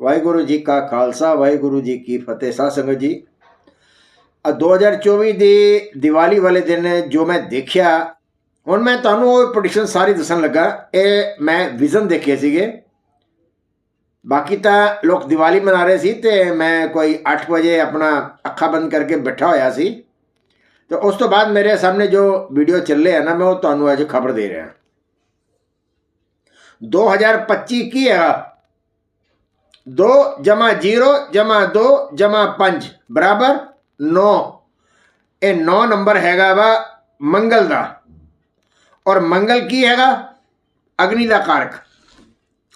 ਵਾਹਿਗੁਰੂ ਜੀ ਕਾ ਖਾਲਸਾ, ਵਾਹਿਗੁਰੂ ਜੀ ਕੀ ਫਤਿਹ। ਸਾਧ ਸੰਗਤ ਜੀ ਆ 2024 ਦੀ ਦੀਵਾਲੀ ਵਾਲੇ ਦਿਨ ਜੋ ਮੈਂ ਦੇਖਿਆ, ਹੁਣ ਮੈਂ ਤੁਹਾਨੂੰ ਉਹ ਪ੍ਰੈਡਿਕਸ਼ਨ ਸਾਰੀ ਦੱਸਣ ਲੱਗਾ। ਇਹ ਮੈਂ ਵਿਜ਼ਨ ਦੇਖੇ ਸੀਗੇ। ਬਾਕੀ ਤਾਂ ਲੋਕ ਦੀਵਾਲੀ ਮਨਾ ਰਹੇ ਸੀ ਤੇ ਮੈਂ ਕੋਈ 8 ਵਜੇ ਆਪਣਾ ਅੱਖਾਂ ਬੰਦ ਕਰਕੇ ਬੈਠਾ ਹੋਇਆ ਸੀ। ਤੇ ਉਸ ਤੋਂ ਬਾਅਦ ਮੇਰੇ ਸਾਹਮਣੇ ਜੋ ਵੀਡੀਓ ਚੱਲੇ ਆ ਨਾ, ਮੈਂ ਉਹ ਤੁਹਾਨੂੰ ਅੱਜ ਖਬਰ ਦੇ ਰਿਹਾ। 2025 ਕੀ ਹੈ? 2 ਜਮਾ 0 ਜਮਾ 2 ਜਮਾ 5 ਬਰਾਬਰ 9 ਇਹ 9 ਨੰਬਰ ਹੈਗਾ ਵਾ ਮੰਗਲ ਦਾ ਔਰ ਮੰਗਲ ਕੀ ਹੈਗਾ ਅਗਨੀ ਦਾ ਕਾਰਕ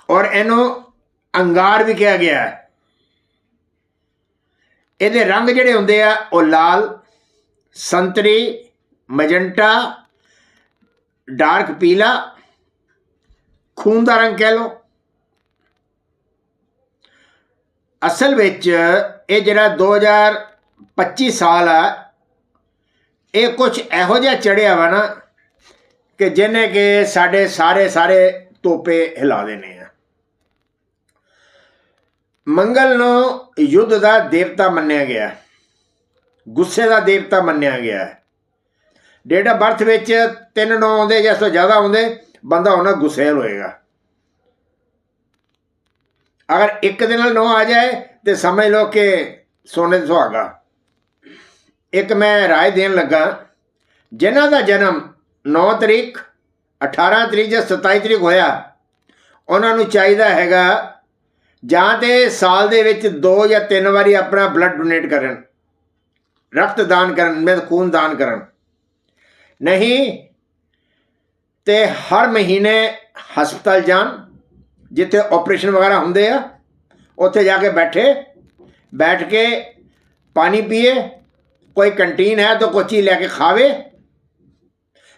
ਔਰ ਇਹਨੂੰ ਅੰਗਾਰ ਵੀ ਕਿਹਾ ਗਿਆ ਹੈ ਇਹਦੇ ਰੰਗ ਜਿਹੜੇ ਹੁੰਦੇ ਆ ਉਹ ਲਾਲ ਸੰਤਰੀ ਮਜੰਟਾ ਡਾਰਕ ਪੀਲਾ ਖੂਨ ਦਾ ਰੰਗ ਕਹਿ ਲਓ ਅਸਲ ਵਿੱਚ ਇਹ ਜਿਹੜਾ 2025 ਸਾਲ ਆ, ਇਹ ਕੁਝ ਇਹੋ ਜਿਹਾ ਚੜਿਆ ਵਾ ਨਾ ਕਿ ਜਿਹਨੇ ਕਿ ਸਾਡੇ ਸਾਰੇ ਸਾਰੇ ਤੋਪੇ ਹਿਲਾ ਦੇਣੇ ਆ। ਮੰਗਲ ਨੂੰ ਯੁੱਧ ਦਾ ਦੇਵਤਾ ਮੰਨਿਆ ਗਿਆ, ਗੁੱਸੇ ਦਾ ਦੇਵਤਾ ਮੰਨਿਆ ਗਿਆ। ਡੇਟ ਆਫ ਬਰਥ ਵਿੱਚ ਤਿੰਨ ਨੌ ਆਉਂਦੇ ਜਾਂ ਇਸ ਜ਼ਿਆਦਾ ਆਉਂਦੇ, ਬੰਦਾ ਉਹਨਾਂ ਗੁੱਸੇ ਹੋਏਗਾ। ਅਗਰ ਇੱਕ ਦੇ ਨਾਲ ਨੌ ਆ ਜਾਏ ਤੇ ਸਮਝ ਲਓ ਕਿ ਸੋਨੇ ਸੁਹਾਗਾ ਇੱਕ ਮੈਂ ਰਾਏ ਦੇਣ ਲੱਗਾ, ਜਿਨ੍ਹਾਂ ਦਾ ਜਨਮ 9 ਤਰੀਕ 18 ਤਰੀਕ ਜਾਂ 27 ਤਰੀਕ ਹੋਇਆ, ਉਹਨਾਂ ਨੂੰ ਚਾਹੀਦਾ ਹੈਗਾ ਜਾਂ ਤੇ ਸਾਲ ਦੇ ਵਿੱਚ ਦੋ ਜਾਂ ਤਿੰਨ ਵਾਰੀ ਆਪਣਾ ਬਲੱਡ ਡੋਨੇਟ ਕਰਨ, ਰਕਤ ਦਾਨ ਕਰਨ ਮੈਂ ਖੂਨ ਦਾਨ ਕਰਨ। ਨਹੀਂ, ਤੇ ਹਰ ਮਹੀਨੇ ਹਸਪਤਾਲ ਜਾਣ ਜਿੱਥੇ ਆਪਰੇਸ਼ਨ ਵਗੈਰਾ ਹੁੰਦੇ ਆ, ਉੱਥੇ ਜਾ ਕੇ ਬੈਠੇ, ਬੈਠ ਕੇ ਪਾਣੀ ਪੀਏ, ਕੋਈ ਕੰਟੀਨ ਹੈ ਤਾਂ ਕੋਚੀ ਲੈ ਕੇ ਖਾਵੇ।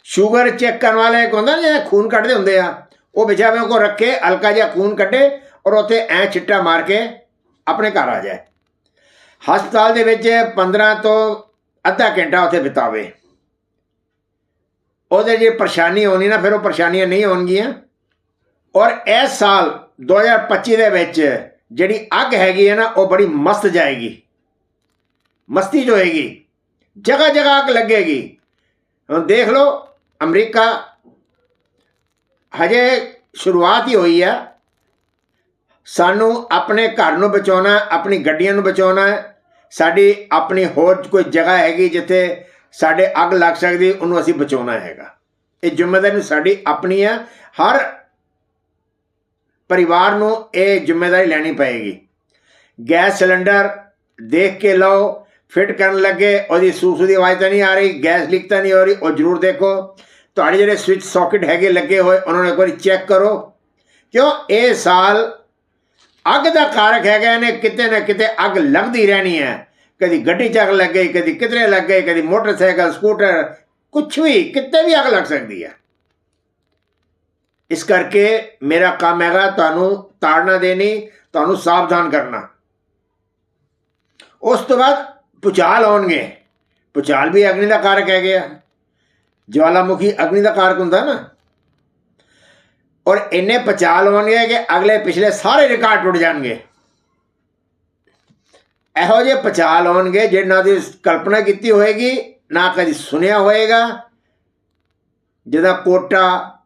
ਸ਼ੂਗਰ ਚੈੱਕ ਕਰਨ ਵਾਲੇ ਇੱਕ ਹੁੰਦਾ ਨਾ ਜਿਹੜੇ ਖੂਨ ਕੱਢਦੇ ਹੁੰਦੇ ਆ, ਉਹ ਵਿਚਾਰੇ ਕੋ ਰੱਖੇ, ਹਲਕਾ ਜਿਹਾ ਖੂਨ ਕੱਢੇ ਔਰ ਉੱਥੇ ਐ ਛਿੱਟਾ ਮਾਰ ਕੇ ਆਪਣੇ ਘਰ ਆ ਜਾਏ। ਹਸਪਤਾਲ ਦੇ ਵਿੱਚ 15 ਤੋਂ ਅੱਧਾ ਘੰਟਾ ਉੱਥੇ ਬਿਤਾਵੇ। ਉਹਦੇ ਜੇ ਪਰੇਸ਼ਾਨੀ ਹੋਣੀ ਨਾ, ਫਿਰ ਉਹ ਪਰੇਸ਼ਾਨੀਆਂ ਨਹੀਂ ਹੋਣਗੀਆਂ। ਔਰ ਇਸ ਸਾਲ 2025 ਦੇ ਵਿੱਚ ਜਿਹੜੀ ਅੱਗ ਹੈਗੀ ਹੈ ਨਾ, ਉਹ ਬੜੀ ਮਸਤ ਜਾਏਗੀ। ਮਸਤੀ ਜੋ ਹੋਏਗੀ ਜਗ੍ਹਾ ਜਗ੍ਹਾ ਅੱਗ ਲੱਗੇਗੀ। ਹੁਣ ਦੇਖ ਲਓ, ਅਮਰੀਕਾ ਹਜੇ ਸ਼ੁਰੂਆਤ ਹੀ ਹੋਈ ਆ। ਸਾਨੂੰ ਆਪਣੇ ਘਰ ਨੂੰ ਬਚਾਉਣਾ, ਆਪਣੀ ਗੱਡੀਆਂ ਨੂੰ ਬਚਾਉਣਾ, ਸਾਡੀ ਆਪਣੀ ਹੋਰ ਕੋਈ ਜਗ੍ਹਾ ਹੈਗੀ ਜਿੱਥੇ ਸਾਡੇ ਅੱਗ ਲੱਗ ਸਕਦੀ, ਉਹਨੂੰ ਅਸੀਂ ਬਚਾਉਣਾ ਹੈਗਾ। ਇਹ ਜ਼ਿੰਮੇਵਾਰੀ ਸਾਡੀ ਆਪਣੀ ਹੈ ਹਰ ਪਰਿਵਾਰ ਨੂੰ ਇਹ ਜ਼ਿੰਮੇਵਾਰੀ ਲੈਣੀ ਪਏਗੀ। ਗੈਸ ਸਿਲੰਡਰ ਦੇਖ ਕੇ ਲਓ, ਫਿੱਟ ਕਰਨ ਲੱਗੇ, ਉਹਦੀ ਸੂਸੂ ਦੀ ਆਵਾਜ਼ ਤਾਂ ਨਹੀਂ ਆ ਰਹੀ, ਗੈਸ ਲੀਕ ਤਾਂ ਨਹੀਂ ਹੋ ਰਹੀ, ਉਹ ਜ਼ਰੂਰ ਦੇਖੋ। ਤੁਹਾਡੇ ਜਿਹੜੇ ਸਵਿਚ ਸਾਕਟ ਹੈਗੇ, ਲੱਗੇ ਹੋਏ, ਉਹਨਾਂ ਨੂੰ ਇੱਕ ਵਾਰੀ ਚੈੱਕ ਕਰੋ। ਕਿਉਂ? ਇਹ ਸਾਲ ਅੱਗ ਦਾ ਕਾਰਕ ਹੈਗਾ ਨੇ ਕਿਤੇ ਨਾ ਕਿਤੇ ਅੱਗ ਲੱਗਦੀ ਰਹਿਣੀ ਹੈ। ਕਦੀ ਗੱਡੀ ਚ ਅੱਗ ਲੱਗ ਗਈ, ਕਦੀ ਕਿਧਰੇ ਲੱਗ ਗਈ, ਕਦੀ ਮੋਟਰਸਾਈਕਲ, ਸਕੂਟਰ ਕੁਝ ਵੀ, ਕਿਤੇ ਵੀ ਅੱਗ ਲੱਗ ਸਕਦੀ ਹੈ। ਇਸ ਕਰਕੇ ਮੇਰਾ ਕੰਮ ਹੈਗਾ ਤੁਹਾਨੂੰ ਤਾੜਨਾ ਦੇਣੀ, ਤੁਹਾਨੂੰ ਸਾਵਧਾਨ ਕਰਨਾ। ਉਸ ਤੋਂ ਬਾਅਦ ਪੁਚਾਲ ਆਉਣਗੇ। ਪੁਚਾਲ ਵੀ ਅਗਨੀ ਦਾ ਕਾਰਕ ਹੈਗੇ ਆ। ਜਵਾਲਾਮੁਖੀ ਅਗਨੀ ਦਾ ਕਾਰਕ ਹੁੰਦਾ ਨਾ। ਔਰ ਇੰਨੇ ਪਚਾਲ ਹੋਣਗੇ ਕਿ ਅਗਲੇ ਪਿਛਲੇ ਸਾਰੇ ਰਿਕਾਰਡ ਟੁੱਟ ਜਾਣਗੇ। ਇਹੋ ਜਿਹੇ ਪਚਾਲ ਆਉਣਗੇ ਜਿਹਨਾਂ ਦੀ ਕਲਪਨਾ ਕੀਤੀ ਹੋਏਗੀ, ਨਾ ਕਦੀ ਸੁਣਿਆ ਹੋਏਗਾ। ਜਿਹਦਾ ਕੋਟਾ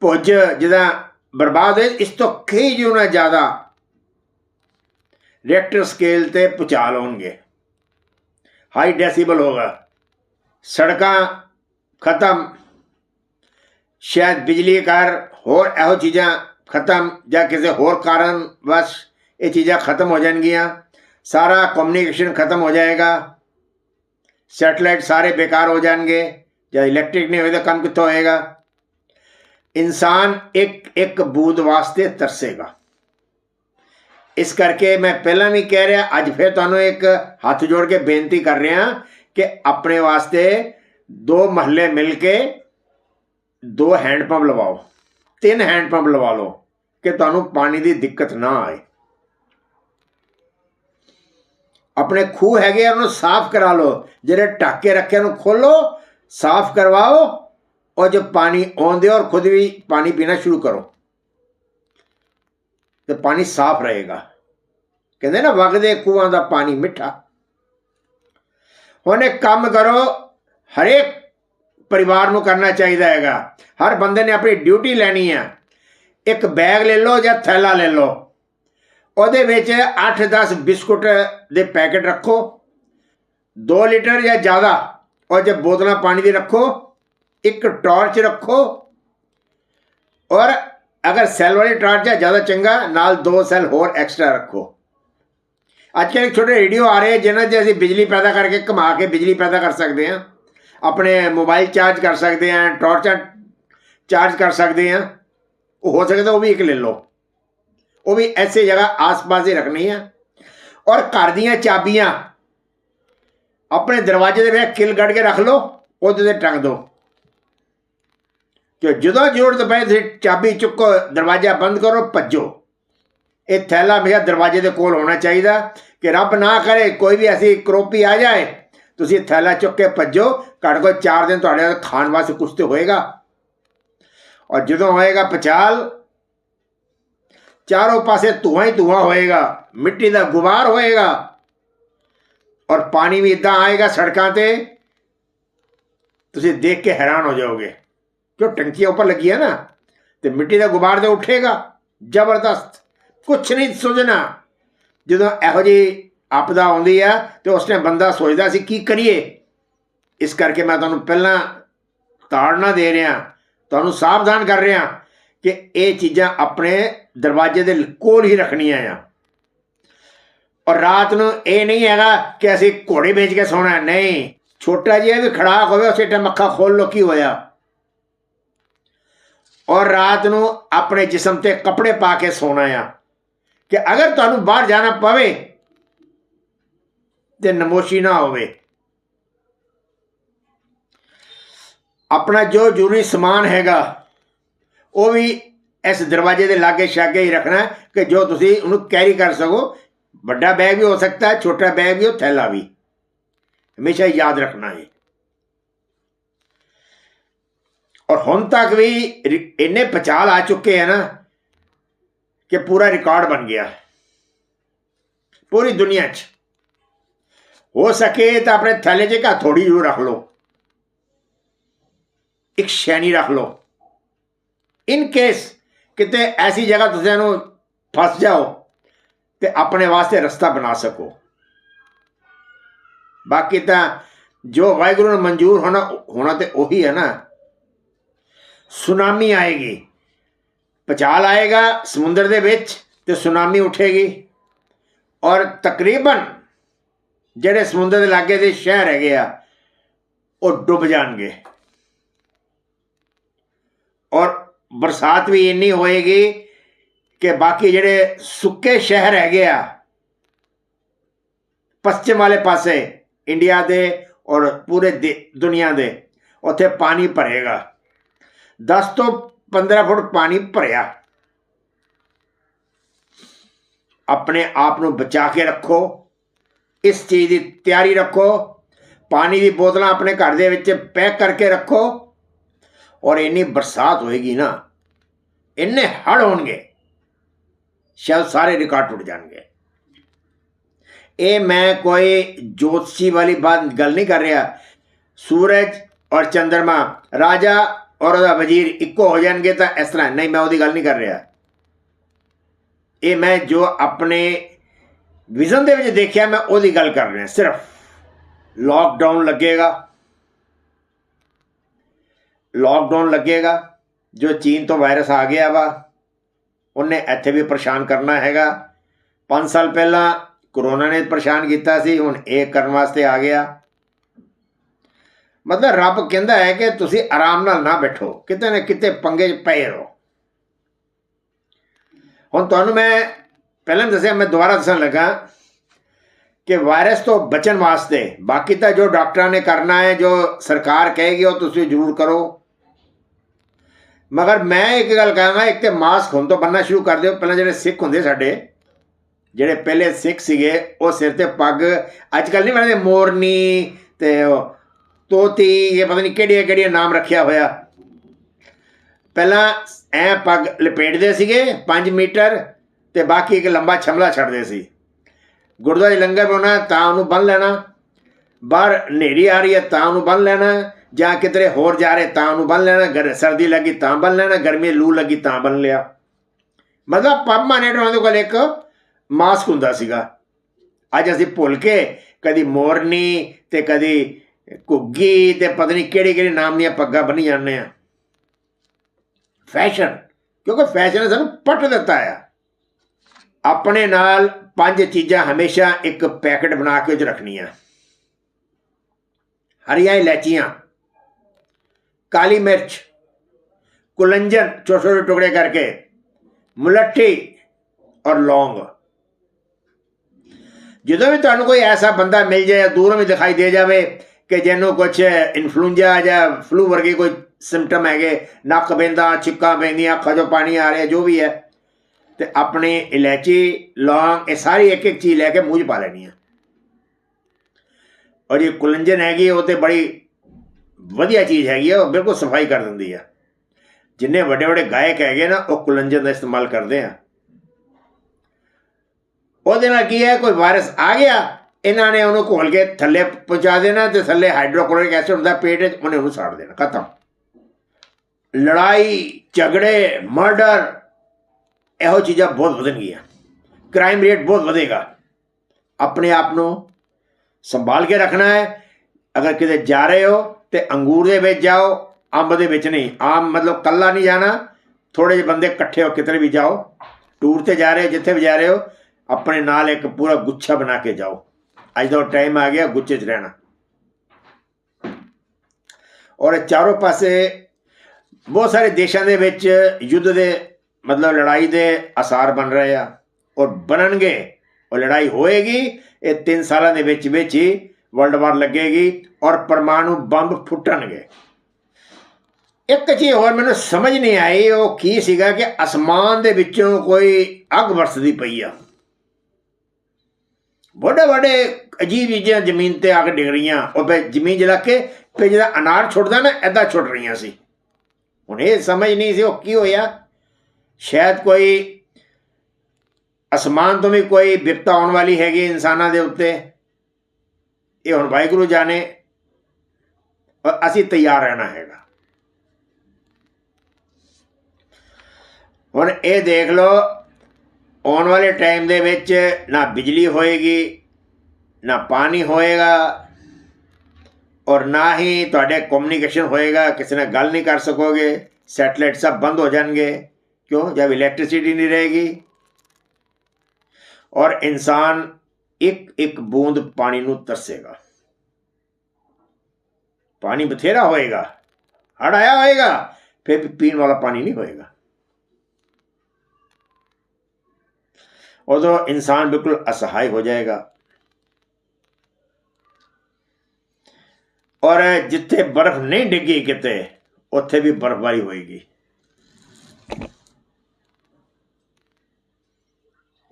ਭੁੱਜ ਜਿਹਦਾ ਬਰਬਾਦ ਹੈ ਇਸ ਤੋਂ ਕਈ ਜਿਉਣਾ ਜ਼ਿਆਦਾ ਰੈਕਟਰ ਸਕੇਲ ਤੇ ਪੁਚਾਲ ਹੋਣਗੇ ਹਾਈ ਡੈਸੀਬਲ ਹੋਗਾ ਸੜਕਾਂ ਖਤਮ। ਸ਼ਾਇਦ ਬਿਜਲੀ ਕਾਰ ਹੋਰ ਇਹੋ ਚੀਜ਼ਾਂ ਖਤਮ ਜਾਂ ਕਿਸੇ ਹੋਰ ਕਾਰਨ ਬਸ ਇਹ ਚੀਜ਼ਾਂ ਖਤਮ ਹੋ ਜਾਣਗੀਆਂ। ਸਾਰਾ ਕਮਿਊਨੀਕੇਸ਼ਨ ਖਤਮ ਹੋ ਜਾਏਗਾ। ਸੈਟਲਾਈਟ ਸਾਰੇ ਬੇਕਾਰ ਹੋ ਜਾਣਗੇ। ਜਾਂ ਇਲੈਕਟ੍ਰਿਕ ਨਹੀਂ ਹੋਏ ਤਾਂ ਕੰਮ ਕਿੱਥੋਂ ਹੋਏਗਾ? ਇਨਸਾਨ ਇੱਕ ਇੱਕ ਬੂਦ ਵਾਸਤੇ ਤਰਸੇਗਾ। ਇਸ ਕਰਕੇ ਮੈਂ ਪਹਿਲਾਂ ਵੀ ਕਹਿ ਰਿਹਾ ਅੱਜ ਫਿਰ ਤੁਹਾਨੂੰ ਇੱਕ ਹੱਥ ਜੋੜ ਕੇ ਬੇਨਤੀ ਕਰ ਰਿਹਾ ਕਿ ਆਪਣੇ ਵਾਸਤੇ ਦੋ ਮਹੱਲੇ ਮਿਲ ਕੇ ਦੋ ਹੈਂਡ ਪੰਪ ਲਵਾਓ। ਤਿੰਨ ਹੈਂਡ ਪੰਪ ਲਵਾ ਲਓ ਕਿ ਤੁਹਾਨੂੰ ਪਾਣੀ ਦੀ ਦਿੱਕਤ ਨਾ ਆਏ। ਆਪਣੇ ਖੂਹ ਹੈਗੇ ਆ, ਉਹਨੂੰ ਸਾਫ਼ ਕਰਾ ਲਓ। ਜਿਹੜੇ ਟਾਕੇ ਰੱਖੇ ਨੂੰ ਖੋਲੋ ਸਾਫ਼ ਕਰਵਾਓ। और जब पानी ऑन दे और खुद भी पानी पीना शुरू करो ਤੇ ਪਾਣੀ ਸਾਫ਼ ਰਹੇਗਾ ਕਹਿੰਦੇ ਨਾ ਵਗਦੇ ਕੂਆਂ ਦਾ ਪਾਣੀ ਮਿੱਠਾ ਹੁਣ ਇੱਕ ਕੰਮ ਕਰੋ ਹਰੇਕ ਪਰਿਵਾਰ ਨੂੰ ਕਰਨਾ ਚਾਹੀਦਾ ਹੈਗਾ ਹਰ ਬੰਦੇ ਨੇ ਆਪਣੀ ਡਿਊਟੀ ਲੈਣੀ ਆ ਇੱਕ ਬੈਗ ਲੈ ਲਓ ਜਾਂ ਥੈਲਾ ਲੈ ਲਓ ਉਹਦੇ ਵਿੱਚ 8-10 ਬਿਸਕੁਟ ਦੇ ਪੈਕੇਟ ਰੱਖੋ 2 ਲੀਟਰ ਜਾਂ ਜ਼ਿਆਦਾ ਔਰ ਜੇ ਬੋਤਲਾਂ ਪਾਣੀ ਦੀ ਰੱਖੋ ਇੱਕ ਟਾਰਚ ਰੱਖੋ ਔਰ ਅਗਰ ਸੈੱਲ ਵਾਲੀ ਟਾਰਚ ਹੈ ਜ਼ਿਆਦਾ ਚੰਗਾ ਨਾਲ ਦੋ ਸੈੱਲ ਹੋਰ ਐਕਸਟਰਾ ਰੱਖੋ ਅੱਜ ਕੱਲ੍ਹ ਛੋਟੇ ਰੇਡੀਓ ਆ ਰਹੇ ਜਿਨ੍ਹਾਂ 'ਚ ਅਸੀਂ ਬਿਜਲੀ ਪੈਦਾ ਕਰਕੇ ਘੁਮਾ ਕੇ ਬਿਜਲੀ ਪੈਦਾ ਕਰ ਸਕਦੇ ਹਾਂ ਆਪਣੇ ਮੋਬਾਈਲ ਚਾਰਜ ਕਰ ਸਕਦੇ ਹਾਂ ਟਾਰਚਾਂ ਚਾਰਜ ਕਰ ਸਕਦੇ ਹਾਂ ਉਹ ਹੋ ਸਕਦਾ ਉਹ ਵੀ ਇੱਕ ਲੈ ਲਓ ਉਹ ਵੀ ਐਸੇ ਜਗ੍ਹਾ ਆਸ-ਪਾਸ ਹੀ ਰੱਖਣੀ ਆ ਔਰ ਘਰ ਦੀਆਂ ਚਾਬੀਆਂ ਆਪਣੇ ਦਰਵਾਜ਼ੇ ਦੇ ਵਿੱਚ ਕਿਲ ਗੱਡ ਕੇ ਰੱਖ ਲਓ ਉਹਦੇ ਤੇ ਟੰਗ ਦਿਓ ਕਿ ਜਦੋਂ ਜ਼ਰੂਰਤ ਪਏ ਤੁਸੀਂ ਚਾਬੀ ਚੁੱਕੋ, ਦਰਵਾਜ਼ਾ ਬੰਦ ਕਰੋ, ਭੱਜੋ। ਇਹ ਥੈਲਾ ਮੇਰਾ ਦਰਵਾਜ਼ੇ ਦੇ ਕੋਲ ਹੋਣਾ ਚਾਹੀਦਾ ਕਿ ਰੱਬ ਨਾ ਕਰੇ, ਕੋਈ ਵੀ ਐਸੀ ਕਰੋਪੀ ਆ ਜਾਏ, ਤੁਸੀਂ ਥੈਲਾ ਚੁੱਕ ਕੇ ਭੱਜੋ। ਘੱਟ ਕੋਈ 4 ਦਿਨ ਤੁਹਾਡੇ ਖਾਣ ਵਾਸਤੇ ਕੁਝ ਤੇ ਹੋਏਗਾ। ਔਰ ਜਦੋਂ ਹੋਏਗਾ ਪਚਾਲ ਚਾਰੋਂ ਪਾਸੇ ਧੂਆਂ ਹੀ ਧੂਆਂ ਹੋਏਗਾ, ਮਿੱਟੀ ਦਾ ਗੁਬਾਰ ਹੋਏਗਾ, ਔਰ ਪਾਣੀ ਵੀ ਇਦਾਂ ਆਏਗਾ ਸੜਕਾਂ ਤੇ, ਤੁਸੀਂ ਦੇਖ ਕੇ ਹੈਰਾਨ ਹੋ ਜਾਓਗੇ। ਕਿਉਂ ਟੰਕੀਆਂ ਉੱਪਰ ਲੱਗੀ ਹੈ ਨਾ ਤੇ ਮਿੱਟੀ ਦਾ ਗੁਬਾਰ ਤਾਂ ਉੱਠੇਗਾ ਜ਼ਬਰਦਸਤ ਕੁਛ ਨਹੀਂ ਸੁਝਣਾ ਜਦੋਂ ਇਹੋ ਜਿਹੀ ਆਪਦਾ ਆਉਂਦੀ ਆ ਤੇ ਉਸ ਟਾਈਮ ਬੰਦਾ ਸੋਚਦਾ ਸੀ ਕੀ ਕਰੀਏ ਇਸ ਕਰਕੇ ਮੈਂ ਤੁਹਾਨੂੰ ਪਹਿਲਾਂ ਤਾੜਨਾ ਦੇ ਰਿਹਾ ਤੁਹਾਨੂੰ ਸਾਵਧਾਨ ਕਰ ਰਿਹਾ ਕਿ ਇਹ ਚੀਜ਼ਾਂ ਆਪਣੇ ਦਰਵਾਜ਼ੇ ਦੇ ਕੋਲ ਹੀ ਰੱਖਣੀਆਂ ਆ ਔਰ ਰਾਤ ਨੂੰ ਇਹ ਨਹੀਂ ਹੈਗਾ ਕਿ ਅਸੀਂ ਘੋੜੇ ਵੇਚ ਕੇ ਸੌਣਾ ਨਹੀਂ ਛੋਟਾ ਜਿਹਾ ਵੀ ਖੜਾ ਹੋਵੇ ਉਸੇ ਟਾਈਮ ਅੱਖਾਂ ਖੋਲ ਲੋ ਕੀ ਹੋਇਆ ਔਰ ਰਾਤ ਨੂੰ ਆਪਣੇ ਜਿਸਮ ਤੇ ਕੱਪੜੇ ਪਾ ਕੇ ਸੌਣਾ ਆ। ਕਿ ਅਗਰ ਤੁਹਾਨੂੰ ਬਾਹਰ ਜਾਣਾ ਪਵੇ, ਤੇ ਨਮੋਸ਼ੀ ਨਾ ਹੋਵੇ। ਆਪਣਾ ਜੋ ਜ਼ਰੂਰੀ ਸਮਾਨ ਹੈਗਾ, ਉਹ ਵੀ ਇਸ ਦਰਵਾਜ਼ੇ ਦੇ ਲਾਗੇ ਛਾਗੇ ਹੀ ਰੱਖਣਾ, ਕਿ ਜੋ ਤੁਸੀਂ ਉਹਨੂੰ ਕੈਰੀ ਕਰ ਸਕੋ। ਵੱਡਾ ਬੈਗ ਵੀ ਹੋ ਸਕਦਾ ਹੈ ਛੋਟਾ ਬੈਗ ਵੀ ਹੋ ਥੈਲਾ ਵੀ। ਹਮੇਸ਼ਾ ਯਾਦ ਰੱਖਣਾ ਹੈ ਔਰ ਹੁਣ ਤੱਕ ਵੀ ਇੰਨੇ ਪਚਾਲ ਆ ਚੁੱਕੇ ਹੈ ਨਾ ਕਿ ਪੂਰਾ ਰਿਕਾਰਡ ਬਣ ਗਿਆ। ਪੂਰੀ ਦੁਨੀਆ 'ਚ। ਹੋ ਸਕੇ ਤਾਂ ਆਪਣੇ ਥੈਲੇ 'ਚ ਕਾ ਥੋੜੀ ਜਿਹੀ ਰੱਖ ਲਓ। ਇੱਕ ਸ਼ੈਣੀ ਰੱਖ ਲਓ। ਇਨ ਕੇਸ ਕਿਤੇ ਐਸੀ ਜਗ੍ਹਾ ਤੁਸੀਂ ਨੂੰ ਫਸ ਜਾਓ ਤੇ ਆਪਣੇ ਵਾਸਤੇ ਰਸਤਾ ਬਣਾ ਸਕੋ। ਬਾਕੀ ਤਾਂ ਜੋ ਵਾਹਿਗੁਰੂ ਨੂੰ ਮਨਜ਼ੂਰ ਹੋਣਾ ਹੋਣਾ ਤੇ ਉਹੀ ਹੈ ਨਾ। ਸੁਨਾਮੀ ਆਏਗੀ। ਪਚਾਲ ਆਏਗਾ ਸਮੁੰਦਰ ਦੇ ਵਿੱਚ ਤੇ ਸੁਨਾਮੀ ਉੱਠੇਗੀ। ਔਰ ਤਕਰੀਬਨ ਜਿਹੜੇ ਸਮੁੰਦਰ ਦੇ ਲਾਗੇ ਦੇ ਸ਼ਹਿਰ ਹੈਗੇ ਆ, ਉਹ ਡੁੱਬ ਜਾਣਗੇ। ਔਰ ਬਰਸਾਤ ਵੀ ਇੰਨੀ ਹੋਏਗੀ ਕਿ ਬਾਕੀ ਜਿਹੜੇ ਸੁੱਕੇ ਸ਼ਹਿਰ ਹੈਗੇ ਆ, ਪੱਛਮ ਵਾਲੇ ਪਾਸੇ, ਇੰਡੀਆ ਦੇ ਔਰ ਪੂਰੇ ਦੇ- ਦੁਨੀਆ ਦੇ, ਉੱਥੇ ਪਾਣੀ ਭਰੇਗਾ। 10 ਤੋਂ 15 ਫੁੱਟ ਪਾਣੀ ਭਰਿਆ। ਆਪਣੇ ਆਪ ਨੂੰ ਬਚਾ ਕੇ ਰੱਖੋ। ਇਸ ਚੀਜ਼ ਦੀ ਤਿਆਰੀ ਰੱਖੋ। ਪਾਣੀ ਦੀ ਬੋਤਲਾਂ ਆਪਣੇ ਘਰ ਦੇ ਵਿੱਚ ਪੈਕ ਕਰਕੇ ਰੱਖੋ। ਔਰ ਇੰਨੀ ਬਰਸਾਤ ਹੋਏਗੀ ਨਾ, ਇੰਨੇ ਹੜ ਹੋਣਗੇ, ਸ਼ਾਇਦ ਸਾਰੇ ਰਿਕਾਰਡ ਟੁੱਟ ਜਾਣਗੇ। ਇਹ ਮੈਂ ਕੋਈ ਜੋਤਸ਼ੀ ਵਾਲੀ ਬਾਤ ਗੱਲ ਨਹੀਂ ਕਰ ਰਿਹਾ। ਸੂਰਜ ਔਰ ਚੰਦਰਮਾ, ਰਾਜਾ ਔਰ ਉਹਦਾ ਵਜ਼ੀਰ ਇੱਕੋ ਹੋ ਜਾਣਗੇ ਤਾਂ ਇਸ ਤਰ੍ਹਾਂ, ਨਹੀਂ ਮੈਂ ਉਹਦੀ ਗੱਲ ਨਹੀਂ ਕਰ ਰਿਹਾ। ਇਹ ਮੈਂ ਜੋ ਆਪਣੇ ਵਿਜ਼ਨ ਦੇ ਵਿੱਚ ਦੇਖਿਆ, ਮੈਂ ਉਹਦੀ ਗੱਲ ਕਰ ਰਿਹਾ, ਸਿਰਫ ਲਾਕਡਾਊਨ ਲੱਗੇਗਾ। ਲਾਕਡਾਊਨ ਲੱਗੇਗਾ, ਜੋ ਚੀਨ ਤੋਂ ਵਾਇਰਸ ਆ ਗਿਆ ਵਾ, ਉਹਨੇ ਇੱਥੇ ਵੀ ਪਰੇਸ਼ਾਨ ਕਰਨਾ ਹੈਗਾ। 5 ਸਾਲ ਪਹਿਲਾਂ ਕਰੋਨਾ ਨੇ ਪਰੇਸ਼ਾਨ ਕੀਤਾ ਸੀ, ਹੁਣ ਇਹ ਕਰਨ ਵਾਸਤੇ ਆ ਗਿਆ। ਮਤਲਬ ਰੱਬ ਕਹਿੰਦਾ ਹੈ ਕਿ ਤੁਸੀਂ ਆਰਾਮ ਨਾਲ ਨਾ ਬੈਠੋ, ਕਿਤੇ ਨਾ ਕਿਤੇ ਪੰਗੇ 'ਚ ਪਏ ਰਹੋ। ਹੁਣ ਤੁਹਾਨੂੰ ਮੈਂ ਪਹਿਲਾਂ ਦੱਸਿਆ, ਮੈਂ ਦੁਬਾਰਾ ਦੱਸਣ ਲੱਗਾ ਕਿ ਵਾਇਰਸ ਤੋਂ ਬਚਣ ਵਾਸਤੇ, ਬਾਕੀ ਤਾਂ ਜੋ ਡਾਕਟਰਾਂ ਨੇ ਕਰਨਾ ਹੈ, ਜੋ ਸਰਕਾਰ ਕਹੇਗੀ, ਉਹ ਤੁਸੀਂ ਜ਼ਰੂਰ ਕਰੋ। ਮਗਰ ਮੈਂ ਇੱਕ ਗੱਲ ਕਹਾਂਗਾ, ਇੱਕ ਤੇ ਮਾਸਕ ਹੁਣ ਤੋਂ ਬੰਨਣਾ ਸ਼ੁਰੂ ਕਰ ਦਿਓ। ਪਹਿਲਾਂ ਜਿਹੜੇ ਸਿੱਖ ਹੁੰਦੇ ਸਾਡੇ, ਜਿਹੜੇ ਪਹਿਲੇ ਸਿੱਖ ਸੀਗੇ, ਉਹ ਸਿਰ ਤੇ ਪੱਗ, ਅੱਜ ਕੱਲ ਨਹੀਂ ਬਣਦੇ ਮੋਰਨੀ ਤੇ ਉਹ ਤੋਤੀ, ਇਹ ਪਤਾ ਨਹੀਂ ਕਿਹੜੀਆਂ ਕਿਹੜੀਆਂ ਨਾਮ ਰੱਖਿਆ ਹੋਇਆ। ਪਹਿਲਾਂ ਐ ਪੱਗ ਲਪੇਟਦੇ ਸੀਗੇ 5 ਮੀਟਰ, ਤੇ ਬਾਕੀ ਇੱਕ ਲੰਬਾ ਛਮਲਾ ਛੱਡਦੇ ਸੀ। ਗੁਰਦੁਆਰੇ ਲੰਗਰ ਬਣਾਉਣਾ, ਤਾਂ ਉਹਨੂੰ ਬੰਨ ਲੈਣਾ। ਬਾਹਰ ਹਨੇਰੀ ਆ ਰਹੀ ਹੈ, ਤਾਂ ਉਹਨੂੰ ਬੰਨ ਲੈਣਾ। ਜਾਂ ਕਿਧਰੇ ਹੋਰ ਜਾ ਰਹੇ, ਤਾਂ ਉਹਨੂੰ ਬੰਨ ਲੈਣਾ। ਗਰ ਸਰਦੀ ਲੱਗੀ, ਤਾਂ ਬੰਨ ਲੈਣਾ। ਗਰਮੀ ਲੂ ਲੱਗੀ, ਤਾਂ ਬੰਨ ਲਿਆ। ਮਤਲਬ ਪਰਮਾਨੈਂਟ ਉਹਨਾਂ ਦੇ ਕੋਲ ਇੱਕ ਮਾਸਕ ਹੁੰਦਾ ਸੀਗਾ। ਅੱਜ ਅਸੀਂ ਭੁੱਲ ਕੇ ਕਦੀ ਮੋਰਨੀ ਤੇ ਕਦੀ ਘੁੱਗੀ ਤੇ ਪਤਾ ਨਹੀਂ ਕਿਹੜੇ ਕਿਹੜੇ ਨਾਮ ਦੀਆਂ ਪੱਗਾਂ ਬੰਨੀ ਜਾਂਦੇ ਆ। ਫੈਸ਼ਨ ਕਿਉਂਕਿ ਫੈਸ਼ਨ ਨੇ ਸਾਨੂੰ ਪੱਟ ਦਿੱਤਾ ਆ। ਆਪਣੇ ਨਾਲ ਪੰਜ ਚੀਜ਼ਾਂ ਹਮੇਸ਼ਾ ਇੱਕ ਪੈਕੇਟ ਬਣਾ ਕੇ ਉਹ ਰੱਖਣੀਆਂ। ਹਰੀਆਂ ਇਲਾਚੀਆਂ ਕਾਲੀ ਮਿਰਚ, ਕੁਲੰਜਨ ਛੋਟੇ ਛੋਟੇ ਟੁਕੜੇ ਕਰਕੇ, ਮੁਲੱਠੀ ਔਰ ਲੌਂਗ। ਜਦੋਂ ਵੀ ਤੁਹਾਨੂੰ ਕੋਈ ਐਸਾ ਬੰਦਾ ਮਿਲ ਜਾਏ ਦੂਰੋਂ ਵੀ ਦਿਖਾਈ ਦੇ ਜਾਵੇ ਕਿ ਜਿਹਨੂੰ ਕੁਝ ਇਨਫਲੂਐਂਜ਼ਾ ਜਾਂ ਫਲੂ ਵਰਗੇ ਕੋਈ ਸਿੰਪਟਮ ਹੈਗੇ, ਨੱਕ ਪੈਂਦਾ ਛਿੱਕਾਂ ਪੈਂਦੀਆਂ, ਅੱਖਾਂ 'ਚੋਂ ਪਾਣੀ ਆ ਰਿਹਾ, ਜੋ ਵੀ ਹੈ, ਤੇ ਆਪਣੀ ਇਲਾਇਚੀ ਲੌਂਗ, ਇਹ ਸਾਰੀ ਇੱਕ ਇੱਕ ਚੀਜ਼ ਲੈ ਕੇ ਮੂੰਹ 'ਚ ਪਾ ਲੈਣੀ ਆ। ਔਰ ਇਹ ਕੁਲੰਜਨ ਹੈਗੀ, ਉਹ ਤੇ ਬੜੀ ਵਧੀਆ ਚੀਜ਼ ਹੈਗੀ ਆ, ਉਹ ਬਿਲਕੁਲ ਸਫ਼ਾਈ ਕਰ ਦਿੰਦੀ ਆ। ਜਿੰਨੇ ਵੱਡੇ ਵੱਡੇ ਗਾਇਕ ਹੈਗੇ ਨਾ, ਉਹ ਕੁਲੰਜਨ ਦਾ ਇਸਤੇਮਾਲ ਕਰਦੇ ਆ। ਉਹਦੇ ਨਾਲ ਕੀ ਹੈ, ਕੋਈ ਵਾਇਰਸ ਆ ਗਿਆ ਇਹਨਾਂ ਨੇ ਉਹਨੂੰ ਘੋਲ ਕੇ ਥੱਲੇ ਪਹੁੰਚਾ ਦੇਣਾ ਤੇ ਥੱਲੇ ਹਾਈਡਰੋਕਲੋਰਿਕ ਐਸਿਡ ਹੁੰਦਾ, ਪੇਟ 'ਚ ਉਹਨੇ ਉਹਨੂੰ ਸਾੜ ਦੇਣਾ, ਖਤਮ। ਲੜਾਈ, ਝਗੜੇ, ਮਰਡਰ, ਇਹੋ ਚੀਜ਼ਾਂ ਬਹੁਤ ਵਧਣਗੀਆਂ। ਕ੍ਰਾਈਮ ਰੇਟ ਬਹੁਤ ਵਧੇਗਾ। ਆਪਣੇ ਆਪ ਨੂੰ ਸੰਭਾਲ ਕੇ ਰੱਖਣਾ ਹੈ। ਅਗਰ ਕਿਤੇ ਜਾ ਰਹੇ ਹੋ ਤੇ ਅੰਗੂਰ ਦੇ ਵਿੱਚ ਜਾਓ, ਅੰਬ ਦੇ ਵਿੱਚ ਨਹੀਂ। ਆਮ ਮਤਲਬ ਕੱਲਾ ਨਹੀਂ ਜਾਣਾ। ਥੋੜੇ ਜਿਹੇ ਬੰਦੇ ਇਕੱਠੇ ਹੋ ਕਿਤੇ ਵੀ ਜਾਓ। ਟੂਰ ਤੇ ਜਾ ਰਹੇ ਹੋ, ਜਿੱਥੇ ਵੀ ਜਾ ਰਹੇ ਹੋ, ਆਪਣੇ ਨਾਲ ਇੱਕ ਪੂਰਾ ਗੁੱਛਾ ਬਣਾ ਕੇ ਜਾਓ। ਅੱਜ ਦਾ ਟਾਈਮ ਆ ਗਿਆ ਗੁੱਚੇ 'ਚ ਰਹਿਣਾ। ਔਰ ਚਾਰੋਂ ਪਾਸੇ ਬਹੁਤ ਸਾਰੇ ਦੇਸ਼ਾਂ ਦੇ ਵਿੱਚ ਯੁੱਧ ਦੇ, ਮਤਲਬ ਲੜਾਈ ਦੇ ਅਸਾਰ ਬਣ ਰਹੇ ਆ। ਔਰ ਬਣਨਗੇ ਉਹ ਲੜਾਈ ਹੋਏਗੀ, ਇਹ 3 ਸਾਲਾਂ ਦੇ ਵਿੱਚ ਵਿੱਚ ਹੀ ਵਰਲਡ ਵਾਰ ਲੱਗੇਗੀ ਔਰ ਪਰਮਾਣੂ ਬੰਬ ਫੁੱਟਣਗੇ। ਇੱਕ ਚੀਜ਼ ਹੋਰ ਮੈਨੂੰ ਸਮਝ ਨਹੀਂ ਆਈ, ਉਹ ਕੀ ਸੀਗਾ ਕਿ ਅਸਮਾਨ ਦੇ ਵਿੱਚੋਂ ਕੋਈ ਅੱਗ ਵਰਸਦੀ ਪਈ ਆ। ਵੱਡੇ ਵੱਡੇ ਅਜੀਬ ਚੀਜ਼ਾਂ ਜ਼ਮੀਨ ਤੇ ਆ ਕੇ ਡਿੱਗ ਰਹੀਆਂ, ਉਹ ਫੇ ਜ਼ਮੀਨ ਜਲਾ ਕੇ ਫੇ ਜਿਹੜਾ ਅਨਾਰ ਛੁੱਟਦਾ ਨਾ ਐਦਾਂ ਛੁੱਟ ਰਹੀਆਂ ਸੀ। ਹੁਣ ਇਹ ਸਮਝ ਨਹੀਂ ਸੀ ਉਹ ਕੀ ਹੋਇਆ। ਸ਼ਾਇਦ ਕੋਈ ਅਸਮਾਨ ਤੋਂ ਵੀ ਕੋਈ ਵਿਪਤਾ ਆਉਣ ਵਾਲੀ ਹੈਗੀ ਇਨਸਾਨਾਂ ਦੇ ਉੱਤੇ। ਇਹ ਹੁਣ ਵਾਹਿਗੁਰੂ ਜਾਣੇ ਔਰ ਅਸੀਂ ਤਿਆਰ ਰਹਿਣਾ ਹੈਗਾ। ਹੁਣ ਇਹ ਦੇਖ ਲਓ ਆਉਣ ਵਾਲੇ ਟਾਈਮ ਦੇ ਵਿੱਚ ਨਾ ਬਿਜਲੀ ਹੋਏਗੀ, ਨਾ ਪਾਣੀ ਹੋਏਗਾ ਔਰ ਨਾ ਹੀ ਤੁਹਾਡੇ ਕਮਿਊਨੀਕੇਸ਼ਨ ਹੋਏਗਾ, ਕਿਸੇ ਨਾਲ ਗੱਲ ਨਹੀਂ ਕਰ ਸਕੋਗੇ ਸੈਟਲਾਈਟ ਸਭ ਬੰਦ ਹੋ ਜਾਣਗੇ। ਕਿਉਂ? ਜਦ ਇਲੈਕਟ੍ਰਿਸਿਟੀ ਨਹੀਂ ਰਹੇਗੀ। ਔਰ ਇਨਸਾਨ ਇੱਕ ਇੱਕ ਬੂੰਦ ਪਾਣੀ ਨੂੰ ਤਰਸੇਗਾ। ਪਾਣੀ ਬਥੇਰਾ ਹੋਏਗਾ। ਹੜ ਆਇਆ ਹੋਏਗਾ, ਫਿਰ ਵੀ ਪੀਣ ਵਾਲਾ ਪਾਣੀ ਨਹੀਂ ਹੋਏਗਾ। ਉਦੋਂ ਇਨਸਾਨ ਬਿਲਕੁਲ ਅਸਹਾय ਹੋ ਜਾਏਗਾ। ਔਰ ਜਿੱਥੇ ਬਰਫ਼ ਨਹੀਂ ਡਿੱਗੀ ਕਿਤੇ, ਉੱਥੇ ਵੀ ਬਰਫ਼ਬਾਰੀ ਹੋਏਗੀ।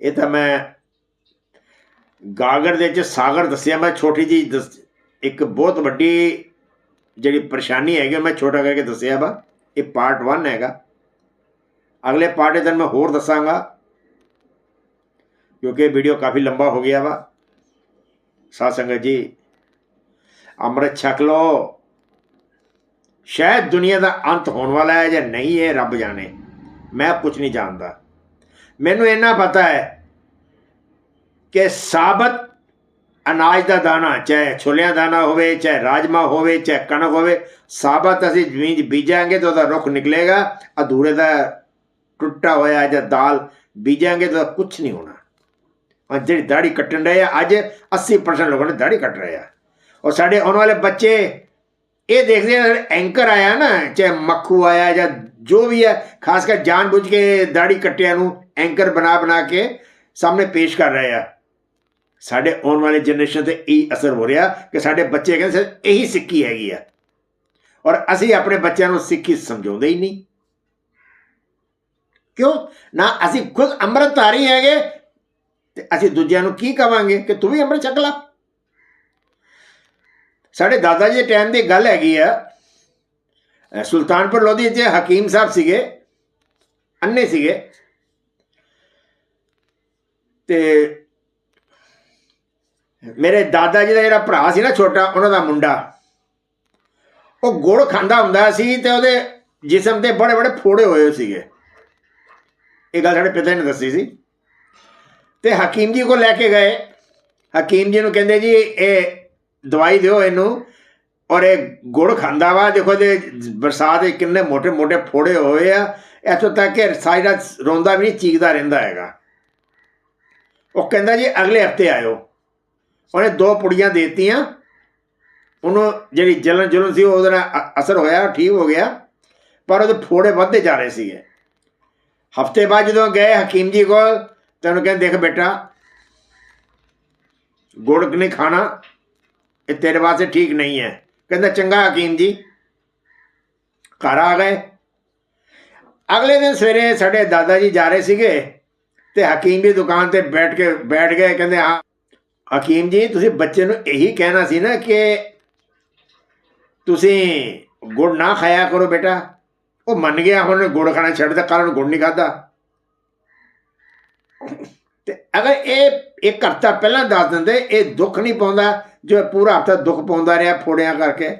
ਇਹ ਤਾਂ ਮੈਂ ਗਾਗਰ ਦੇ ਵਿੱਚ ਸਾਗਰ ਦੱਸਿਆ, ਮੈਂ ਛੋਟੀ ਜੀ ਇੱਕ ਬਹੁਤ ਵੱਡੀ ਜਿਹੜੀ ਪਰੇਸ਼ਾਨੀ ਹੈਗੀ ਉਹ ਮੈਂ ਛੋਟਾ ਕਰਕੇ ਦੱਸਿਆ ਵਾ। ਇਹ ਪਾਰਟ 1 ਹੈਗਾ। ਅਗਲੇ ਪਾਰਟ ਦੇ ਮੈਂ ਹੋਰ ਦੱਸਾਂਗਾ। ਕਿਉਂਕਿ ਇਹ ਵੀਡੀਓ ਕਾਫੀ ਲੰਬਾ ਹੋ ਗਿਆ ਵਾ। ਸਾਧ ਸੰਗਤ ਜੀ, ਅੰਮ੍ਰਿਤ ਛਕ ਲਓ। ਸ਼ਾਇਦ ਦੁਨੀਆ ਦਾ ਅੰਤ ਹੋਣ ਵਾਲਾ ਹੈ ਜਾਂ ਨਹੀਂ, ਇਹ ਰੱਬ ਜਾਣੇ। ਮੈਂ ਕੁਝ ਨਹੀਂ ਜਾਣਦਾ। ਮੈਨੂੰ ਇੰਨਾ ਪਤਾ ਹੈ ਕਿ ਸਾਬਤ ਅਨਾਜ ਦਾ ਦਾਣਾ, ਚਾਹੇ ਛੋਲਿਆਂ ਦਾਣਾ ਹੋਵੇ, ਚਾਹੇ ਰਾਜਮਾ ਹੋਵੇ, ਚਾਹੇ ਕਣਕ ਹੋਵੇ, ਸਾਬਤ ਅਸੀਂ ਜ਼ਮੀਨ 'ਚ ਬੀਜਾਂਗੇ ਤਾਂ ਉਹਦਾ ਰੁੱਖ ਨਿਕਲੇਗਾ। ਅਧੂਰੇ ਦਾ ਟੁੱਟਾ ਹੋਇਆ ਜਾਂ ਦਾਲ ਬੀਜਾਂਗੇ ਤਾਂ ਕੁਝ ਨਹੀਂ ਹੋਣਾ। ਅੱਜ ਜਿਹੜੀ ਦਾੜੀ ਕੱਟਣ ਰਹੇ ਆ, ਅੱਜ 80% ਲੋਕਾਂ ਨੇ ਦਾੜੀ ਕੱਟ ਰਹੇ ਆ। ਔਰ ਸਾਡੇ ਆਉਣ ਵਾਲੇ ਬੱਚੇ ਇਹ ਦੇਖਦੇ ਆ ਐਂਕਰ ਆਇਆ ਨਾ, ਚਾਹੇ ਮੱਖੂ ਆਇਆ ਜਾਂ ਜੋ ਵੀ ਹੈ ਖਾਸ ਕਰ ਜਾਣ ਬੁੱਝ ਕੇ ਦਾੜੀ ਕੱਟਿਆਂ ਨੂੰ ਐਂਕਰ ਬਣਾ ਬਣਾ ਕੇ ਸਾਹਮਣੇ ਪੇਸ਼ ਕਰ ਰਹੇ ਆ। ਸਾਡੇ ਆਉਣ ਵਾਲੇ ਜਨਰੇਸ਼ਨ ਤੇ ਇਹ ਅਸਰ ਹੋ ਰਿਹਾ ਕਿ ਸਾਡੇ ਬੱਚੇ ਕਹਿੰਦੇ ਸਰ ਇਹੀ ਸਿੱਖੀ ਹੈਗੀ ਆ। ਔਰ ਅਸੀਂ ਆਪਣੇ ਬੱਚਿਆਂ ਨੂੰ ਸਿੱਖੀ ਸਮਝਾਉਂਦੇ ਹੀ ਨਹੀਂ। ਕਿਉਂ? ਨਾ ਅਸੀਂ ਖੁਦ ਅੰਮ੍ਰਿਤਧਾਰੀ ਹੈਗੇ ਤੇ ਅਸੀਂ ਦੂਜਿਆਂ ਨੂੰ ਕੀ ਕਵਾਂਗੇ ਕਿ ਤੂੰ ਵੀ ਅੰਮ੍ਰਿਤ ਛਕ ਲਾ। ਸਾਡੇ ਦਾਦਾ ਜੀ ਦੇ ਟਾਈਮ ਦੀ ਗੱਲ ਹੈਗੀ ਆ। ਸੁਲਤਾਨਪੁਰ ਲੋਧੀ 'ਚ ਹਕੀਮ ਸਾਹਿਬ ਸੀਗੇ, ਅੰਨੇ ਸੀਗੇ। ਤੇ ਮੇਰੇ ਦਾਦਾ ਜੀ ਦਾ ਜਿਹੜਾ ਭਰਾ ਸੀ ਨਾ ਛੋਟਾ, ਉਹਨਾਂ ਦਾ ਮੁੰਡਾ, ਉਹ ਗੁੜ ਖਾਂਦਾ ਹੁੰਦਾ ਸੀ ਤੇ ਉਹਦੇ ਜਿਸਮ ਤੇ ਬੜੇ ਬੜੇ ਫੋੜੇ ਹੋਏ ਸੀਗੇ। ਇਹ ਗੱਲ ਸਾਡੇ ਪਿਤਾ ਨੇ ਦੱਸੀ ਸੀ। ਤੇ ਹਕੀਮ ਜੀ ਕੋ ਲੈ ਕੇ ਗਏ। ਹਕੀਮ ਜੀ ਨੂੰ ਕਹਿੰਦੇ ਜੀ, ਇਹ ਦਵਾਈ ਦਿਓ ਇਹਨੂੰ ਔਰ ਇਹ ਗੁੜ ਖਾਂਦਾ ਵਾ। ਦੇਖੋ ਤੇ ਬਰਸਾਤ ਦੇ ਕਿੰਨੇ ਮੋٹے ਮੋٹے ਫੋੜੇ ਹੋਏ ਆ। ਇੱਥੋਂ ਤੱਕ ਕਿ ਸਾਈਡਾ ਰੋਂਦਾ ਵੀ ਨਹੀਂ, ਚੀਕਦਾ ਰਹਿੰਦਾ ਹੈਗਾ। ਉਹ ਕਹਿੰਦਾ ਜੀ, ਅਗਲੇ ਹਫ਼ਤੇ ਆਇਓ। ਉਹਨੇ ਦੋ ਪੁੜੀਆਂ ਦੇਤੀਆਂ। ਉਹਨੂੰ ਜਿਹੜੀ ਜਲਨ ਜਲਨ ਸੀ, ਉਹਦੇ ਨਾਲ ਅਸਰ ਹੋਇਆ, ਠੀਕ ਹੋ ਗਿਆ। ਪਰ ਉਹਦੇ ਫੋੜੇ ਵੱਧਦੇ ਜਾ ਰਹੇ ਸੀਗੇ। ਹਫ਼ਤੇ ਬਾਅਦ ਜਦੋਂ ਗਏ ਹਕੀਮ ਜੀ ਕੋਲ ਤੈਨੂੰ ਕਹਿੰਦੇ ਦੇਖ ਬੇਟਾ ਗੁੜ ਨਹੀਂ ਖਾਣਾ ਇਹ ਤੇਰੇ ਵਾਸਤੇ ਠੀਕ ਨਹੀਂ ਹੈ। ਕਹਿੰਦਾ ਚੰਗਾ ਹਕੀਮ ਜੀ, ਘਰ ਆ ਗਏ। ਅਗਲੇ ਦਿਨ ਸਵੇਰੇ ਸਾਡੇ ਦਾਦਾ ਜੀ ਜਾ ਰਹੇ ਸੀਗੇ ਤੇ ਹਕੀਮ ਦੀ ਦੁਕਾਨ ਤੇ ਬੈਠ ਕੇ, ਬੈਠ ਗਏ। ਕਹਿੰਦੇ, ਹਾਂ, ਹਕੀਮ ਜੀ, ਤੁਸੀਂ ਬੱਚੇ ਨੂੰ ਇਹੀ ਕਹਿਣਾ ਸੀ ਨਾ ਕਿ ਤੁਸੀਂ ਗੁੜ ਨਾ ਖਾਇਆ ਕਰੋ ਬੇਟਾ। ਉਹ ਮੰਨ ਗਿਆ, ਹੁਣ ਗੁੜ ਖਾਣਾ ਛੱਡ ਦਿੱਤਾ ਕਾਰਨ ਗੁੜ ਨਹੀਂ ਖਾਦਾ ਤੇ ਅਗਰ ਇਹ ਇੱਕ ਹਫ਼ਤਾ ਪਹਿਲਾਂ ਦੱਸ ਦਿੰਦੇ, ਇਹ ਦੁੱਖ ਨਹੀਂ ਪਾਉਂਦਾ ਜੋ ਪੂਰਾ ਹਫ਼ਤਾ ਦੁੱਖ ਪਾਉਂਦਾ ਰਿਹਾ ਫੋੜਿਆਂ ਕਰਕੇ।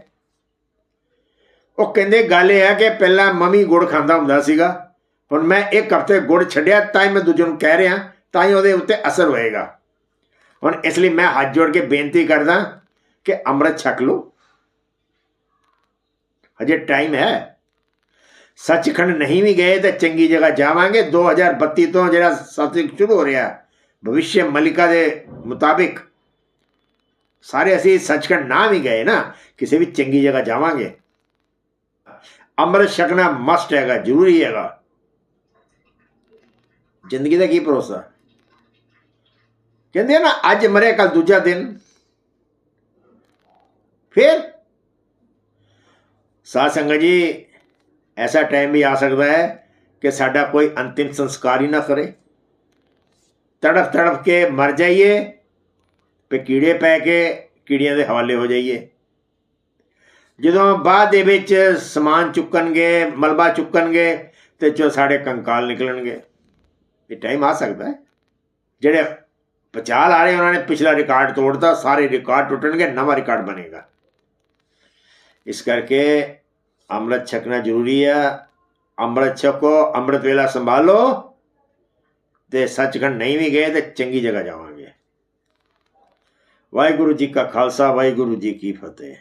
ਉਹ ਕਹਿੰਦੇ, ਗੱਲ ਇਹ ਹੈ ਕਿ ਪਹਿਲਾਂ ਮਮੀ ਗੁੜ ਖਾਂਦਾ ਹੁੰਦਾ ਸੀਗਾ। ਹੁਣ ਮੈਂ ਇੱਕ ਹਫ਼ਤੇ ਗੁੜ ਛੱਡਿਆ, ਤਾਂ ਹੀ ਮੈਂ ਦੂਜੇ ਨੂੰ ਕਹਿ ਰਿਹਾ, ਤਾਂ ਹੀ ਉਹਦੇ ਉੱਤੇ ਅਸਰ ਹੋਏਗਾ। ਹੁਣ ਇਸ ਲਈ ਮੈਂ ਹੱਥ ਜੋੜ ਕੇ ਬੇਨਤੀ ਕਰਦਾ ਕਿ ਅੰਮ੍ਰਿਤ ਛਕ ਲਓ। ਅਜੇ ਟਾਈਮ ਹੈ। ਸੱਚਖੰਡ ਨਹੀਂ ਵੀ ਗਏ ਤਾਂ ਚੰਗੀ ਜਗ੍ਹਾ ਜਾਵਾਂਗੇ 2032 ਤੋਂ ਜਿਹੜਾ ਸਤਿਕ ਸ਼ੁਰੂ ਹੋ ਰਿਹਾ ਭਵਿਸ਼ਯ ਮਲਿਕਾ ਦੇ ਮੁਤਾਬਿਕ ਸਾਰੇ ਅਸੀਂ ਸੱਚਖੰਡ ਨਾ ਵੀ ਗਏ ਨਾ ਕਿਸੇ ਵੀ ਚੰਗੀ ਜਗ੍ਹਾ ਜਾਵਾਂਗੇ ਅੰਮ੍ਰਿਤ ਛਕਣਾ ਮਸਟ ਹੈਗਾ ਜ਼ਰੂਰੀ ਹੈਗਾ ਜ਼ਿੰਦਗੀ ਦਾ ਕੀ ਭਰੋਸਾ ਕਹਿੰਦੇ ਆ ਨਾ ਅੱਜ ਮਰੇ ਕੱਲ ਦੂਜਾ ਦਿਨ ਫਿਰ ਸਾਧ ਸੰਗਤ ਜੀ ਐਸਾ ਟਾਈਮ ਵੀ ਆ ਸਕਦਾ ਹੈ ਕਿ ਸਾਡਾ ਕੋਈ ਅੰਤਿਮ ਸੰਸਕਾਰ ਹੀ ਨਾ ਕਰੇ। ਤੜਫ ਤੜਫ ਕੇ ਮਰ ਜਾਈਏ ਤੇ ਕੀੜੇ ਪੈ ਕੇ ਕੀੜੀਆਂ ਦੇ ਹਵਾਲੇ ਹੋ ਜਾਈਏ। ਜਦੋਂ ਬਾਅਦ ਦੇ ਵਿੱਚ ਸਮਾਨ ਚੁੱਕਣਗੇ, ਮਲਬਾ ਚੁੱਕਣਗੇ ਤੇ ਜੋ ਸਾਡੇ ਕੰਕਾਲ ਨਿਕਲਣਗੇ। ਇਹ ਟਾਈਮ ਆ ਸਕਦਾ ਹੈ। ਜਿਹੜੇ ਪਚਾਲ ਆ ਰਹੇ ਉਹਨਾਂ ਨੇ ਪਿਛਲਾ ਰਿਕਾਰਡ ਤੋੜਤਾ, ਸਾਰੇ ਰਿਕਾਰਡ ਟੁੱਟਣਗੇ, ਨਵਾਂ ਰਿਕਾਰਡ ਬਣੇਗਾ। ਇਸ ਕਰਕੇ ਅੰਮ੍ਰਿਤ ਛਕਣਾ ਜ਼ਰੂਰੀ ਹੈ ਅੰਮ੍ਰਿਤ ਛਕੋ ਅੰਮ੍ਰਿਤ ਵੇਲਾ ਸੰਭਾਲੋ ਤੇ ਸੱਚਖੰਡ ਨਹੀਂ ਵੀ ਗਏ ਤੇ ਚੰਗੀ ਜਗ੍ਹਾ ਜਾਵਾਂਗੇ ਵਾਹਿਗੁਰੂ ਜੀ ਕਾ ਖਾਲਸਾ ਵਾਹਿਗੁਰੂ ਜੀ ਕੀ ਫਤਿਹ